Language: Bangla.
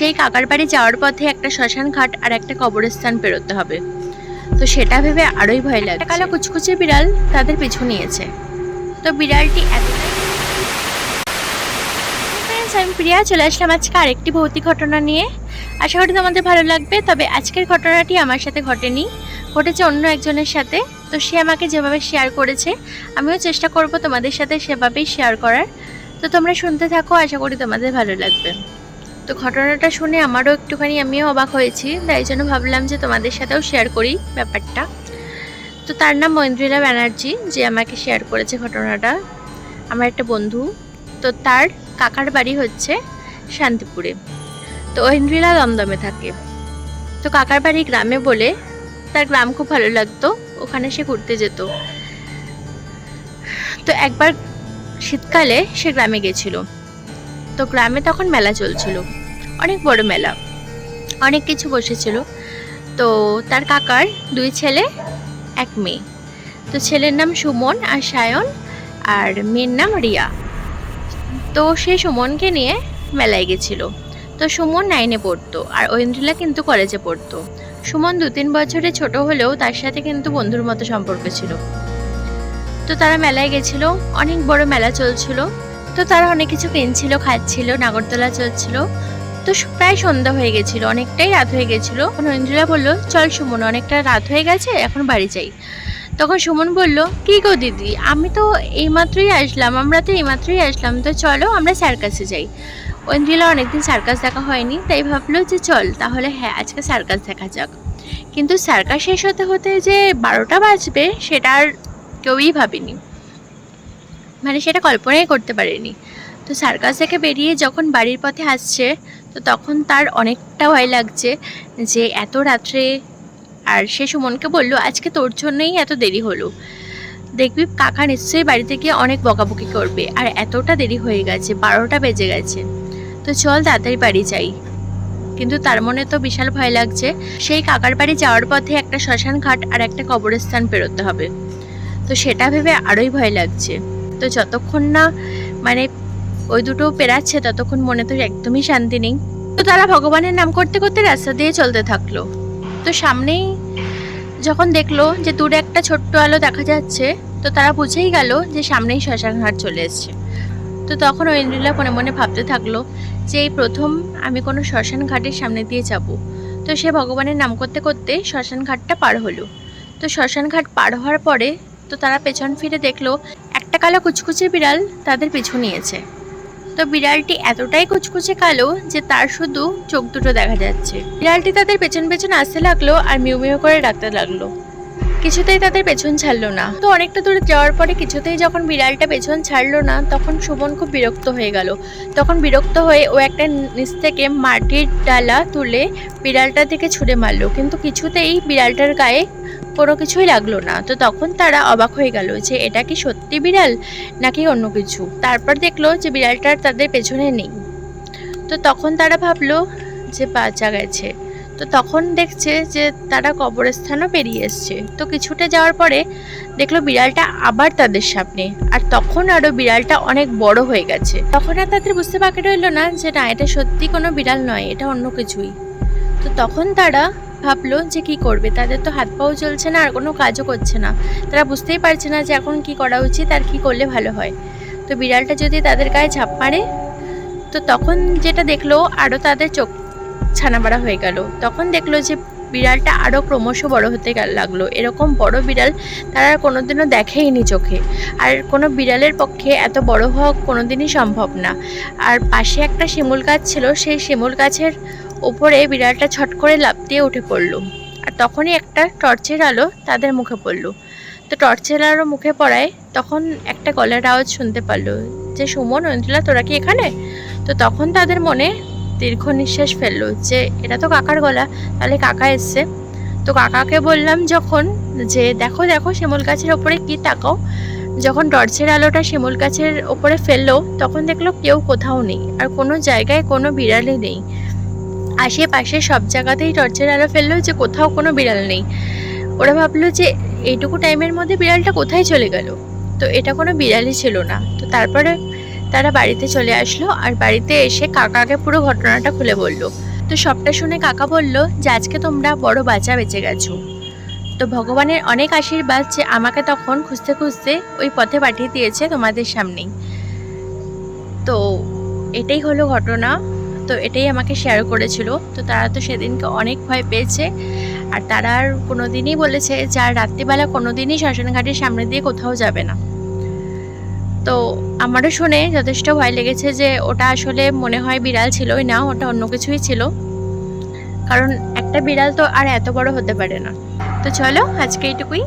সেই কাকার বাড়ি যাওয়ার পথে একটা শ্মশান ঘাট আর একটা কবরস্থান পেরোতে হবে। তো সেটা ভেবে আরোই ভয় লাগে কালো কুচকুচে বিড়াল তাদের পিছু নিয়েছে। তো বিড়ালটি Friends, আমি প্রিয়া চলে আসলাম আজকে আরেকটি ভৌতিক ঘটনা নিয়ে। আশা করি তোমাদের ভালো লাগবে তবে আজকের ঘটনাটি আমার সাথে ঘটেনি। ঘটেছে অন্য একজনের সাথে। তো সে আমাকে যেভাবে শেয়ার করেছে আমিও চেষ্টা করব তোমাদের সাথে সেভাবেই শেয়ার করার। তো তোমরা শুনতে থাকো আশা করি তোমাদের ভালো লাগবে। তো ঘটনাটা শুনে আমারও একটুখানি আমিও অবাক হয়েছি, তাই জন্য ভাবলাম যে তোমাদের সাথেও শেয়ার করি ব্যাপারটা। তো তার নাম মৈন্দ্রিলা ব্যানার্জি, যে আমাকে শেয়ার করেছে ঘটনাটা। আমার একটা বন্ধু, তো তার কাকার বাড়ি হচ্ছে শান্তিপুরে। তো ঐন্দ্রিলা দমদমে থাকে। তো কাকার বাড়ি গ্রামে বলে তার গ্রাম খুব ভালো লাগতো, ওখানে সে ঘুরতে যেত। তো একবার শীতকালে সে গ্রামে গেছিল। তো গ্রামে তখন মেলা চলছিল। অনেক বড় মেলা। অনেক কিছু বসেছিল। তো তার কাকার দুই ছেলে, এক মেয়ে। তো ছেলের নাম সুমন আর সায়ন আর মেয়ের নাম রিয়া। তো সে সুমনকে নিয়ে মেলায় গেছিল। তো সুমন নাইনে পড়তো আর ঐন্দ্রিলা কিন্তু কলেজে পড়তো। সুমন দু তিন বছরে ছোট হলেও তার সাথে কিন্তু বন্ধুর মতো সম্পর্ক ছিল। তো তারা মেলায় গেছিল, অনেক বড় মেলা চলছিল। তো তারা অনেক কিছু কিনছিল, খাচ্ছিল, নাগরদোলা চলছিল। তো প্রায় সন্ধ্যা হয়ে গেছিল, অনেকটাই রাত হয়ে গেছিল। তখন ঐন্দ্রিলা বলল, চল সুমন, অনেকটা রাত হয়ে গেছে, এখন বাড়ি যাই। তখন সুমন বলল, কি গো দিদি, আমি তো এইমাত্রই আসলাম, আমরা তো এইমাত্রই আসলাম, তো চলো আমরা সার্কাসে যাই। ঐন্দ্রিলা অনেকদিন সার্কাস দেখা হয়নি, তাই ভাবলো যে চল, তাহলে হ্যাঁ আজকে সার্কাস দেখা যাক। কিন্তু সার্কাস শেষ হতে হতে যে বারোটা বাজবে, সেটা আর কেউই ভাবেনি। মানে সেটা কল্পনাই করতে পারেনি। তো সার্কাস থেকে বেরিয়ে যখন বাড়ির পথে আসছে তো তখন তার অনেকটা ভয় লাগছে যে এত রাত্রে আর সে সুমনকে বলল, আজকে তোর জন্যই এত দেরি হলো। দেখবি কাকা নিশ্চয়ই বাড়িতে গিয়ে অনেক বকাবকি করবে। আর এতটা দেরি হয়ে গেছে, বারোটা বেজে গেছে। তো চল তাড়াতাড়ি বাড়ি যাই। কিন্তু তার মনে তো বিশাল ভয় লাগছে, সেই কাকার বাড়ি যাওয়ার পথে একটা শ্মশান ঘাট আর একটা কবরস্থান পেরোতে হবে। তো সেটা ভেবে আরোই ভয় লাগছে। তো যতক্ষণ না মানে ওই দুটো পেরাচ্ছে, ততক্ষণ মনে তো একদমই শান্তি নেই। তো তারা ভগবানের নাম করতে করতে রাস্তা দিয়ে চলতে থাকল। তো সামনেই যখন দেখল যে দূরে একটা ছোট্ট আলো দেখা যাচ্ছে, তো তারা বুঝেই গেল যে সামনেই শ্মশান ঘাট চলে এসছে। তো তখন ঐন্দ্রিলা মনে মনে ভাবতে থাকল যে এই প্রথম আমি কোনো শ্মশান ঘাটের সামনে দিয়ে যাব। তো সে ভগবানের নাম করতে করতে শ্মশান ঘাটটা পার হলো। তো শ্মশান ঘাট পার হওয়ার পরে তো তারা পেছন ফিরে দেখল একটা কালো কুচকুচে বিড়াল তাদের পিছু নিয়েছে। তো বিড়ালটি এতটাই কুচকুচে কালো যে তার শুধু চোখ দুটো দেখা যাচ্ছে। বিড়ালটি তাদের পেছন পেছন আসতে লাগল আর মিউ মিউ করে ডাকতে লাগল। কিছুতেই তাদের পেছন ছাড়লো না। তো অনেকটা দূরে যাওয়ার পরে কিছুতেই যখন বিড়ালটা পেছন ছাড়লো না, তখন সুমন খুব বিরক্ত হয়ে গেল। তখন বিরক্ত হয়ে ও একটা নিচ থেকে মাটির ডালা তুলে বিড়ালটার দিকে ছুঁড়ে মারলো। কিন্তু কিছুতেই বিড়ালটার গায়ে কোনো কিছুই লাগল না। তো তখন তারা অবাক হয়ে গেল যে, এটা কি সত্যি বিড়াল নাকি অন্য কিছু? তারপর দেখল যে বিড়ালটার তাদের পেছনে নেই। তো তখন তারা ভাবলো যে, বাঁচা গেছে। তো তখন দেখছে যে তারা কবরস্থানও পেরিয়ে এসছে। তো কিছুটা যাওয়ার পরে দেখল বিড়ালটা আবার তাদের সামনে। আর তখন আরও বিড়ালটা অনেক বড় হয়ে গেছে। তখন আর তাদের বুঝতে বাকি রইল না যে, না, এটা সত্যি কোনো বিড়াল নয়, এটা অন্য কিছুই। তো তখন তারা ভাবলো যে, কি করবে? তাদের তো হাত পাও চলছে না, আর কোনো কাজও করছে না। তারা বুঝতেই পারছে না যে, এখন কি করা উচিত আর কি করলে ভালো হয়। তো বিড়ালটা যদি তাদের গায়ে ঝাঁপ মারে, তো তখন যেটা দেখল আরও তাদের চোখ ছানাবাড়া হয়ে গেল। তখন দেখল যে বিড়ালটা আরও ক্রমশ বড় হতে গেল- লাগল। এরকম বড় বিড়াল তারা আর কোনোদিনও দেখেইনি চোখে। আর কোনো বিড়ালের পক্ষে এত বড় হওয়া কোনোদিনই সম্ভব না। আর পাশে একটা শিমুল গাছ ছিল, সেই শিমুল গাছের ওপরে বিড়ালটা ছট করে লাফ দিয়ে উঠে পড়ল। আর তখনই একটা টর্চের আলো তাদের মুখে পড়ল। তো টর্চের আলো মুখে পড়ায় তখন একটা গলার আওয়াজ শুনতে পারল যে, সুমন, অঞ্জলা, তোরা কি এখানে? তো তখন তাদের মনে দীর্ঘ নিঃশ্বাস ফেলল যে, এটা তো কাকার গলা, তাহলে কাকা এসছে। তো কাকাকে বললাম যখন যে, দেখো দেখো, শিমুল গাছের ওপরে কি তাকাও। যখন টর্চের আলোটা শিমুল গাছের ওপরে ফেলল, তখন দেখল কেউ কোথাও নেই, আর কোনো জায়গায় কোনো বিড়ালই নেই। আশেপাশে সব জায়গাতেই টর্চের আলো ফেলল যে, কোথাও কোনো বিড়াল নেই। ওরা ভাবলো যে, এইটুকু টাইমের মধ্যে বিড়ালটা কোথায় চলে গেল? তো এটা কোনো বিড়ালই ছিল না। তো তারপরে তারা বাড়িতে চলে আসলো আর বাড়িতে এসে কাকাকে পুরো ঘটনাটা খুলে বলল। তো সবটা শুনে কাকা বলল যে, আজকে তোমরা বড় বাচ্চা বেঁচে গেছো। তো ভগবানের অনেক আশীর্বাদ যে, আমাকে তখন খুঁজতে খুঁজতে ওই পথে পাঠিয়ে দিয়েছে তোমাদের সামনেই। তো এটাই হলো ঘটনা। তো এটাই আমাকে শেয়ার করেছিল। তো তারা তো সেদিনকে অনেক ভয় পেয়েছে। আর তারা আর কোনো দিনই বলেছে যে, আর রাত্রিবেলা কোনো দিনই শ্মশানঘাটের সামনে দিয়ে কোথাও যাবে না। তো আমারও শুনে যথেষ্ট ভয় লেগেছে যে ওটা আসলে মনে হয় বিড়াল ছিলই না, ওটা অন্য কিছুই ছিল। কারণ একটা বিড়াল তো আর এত বড় হতে পারে না। তো চলো, আজকে এইটুকুই।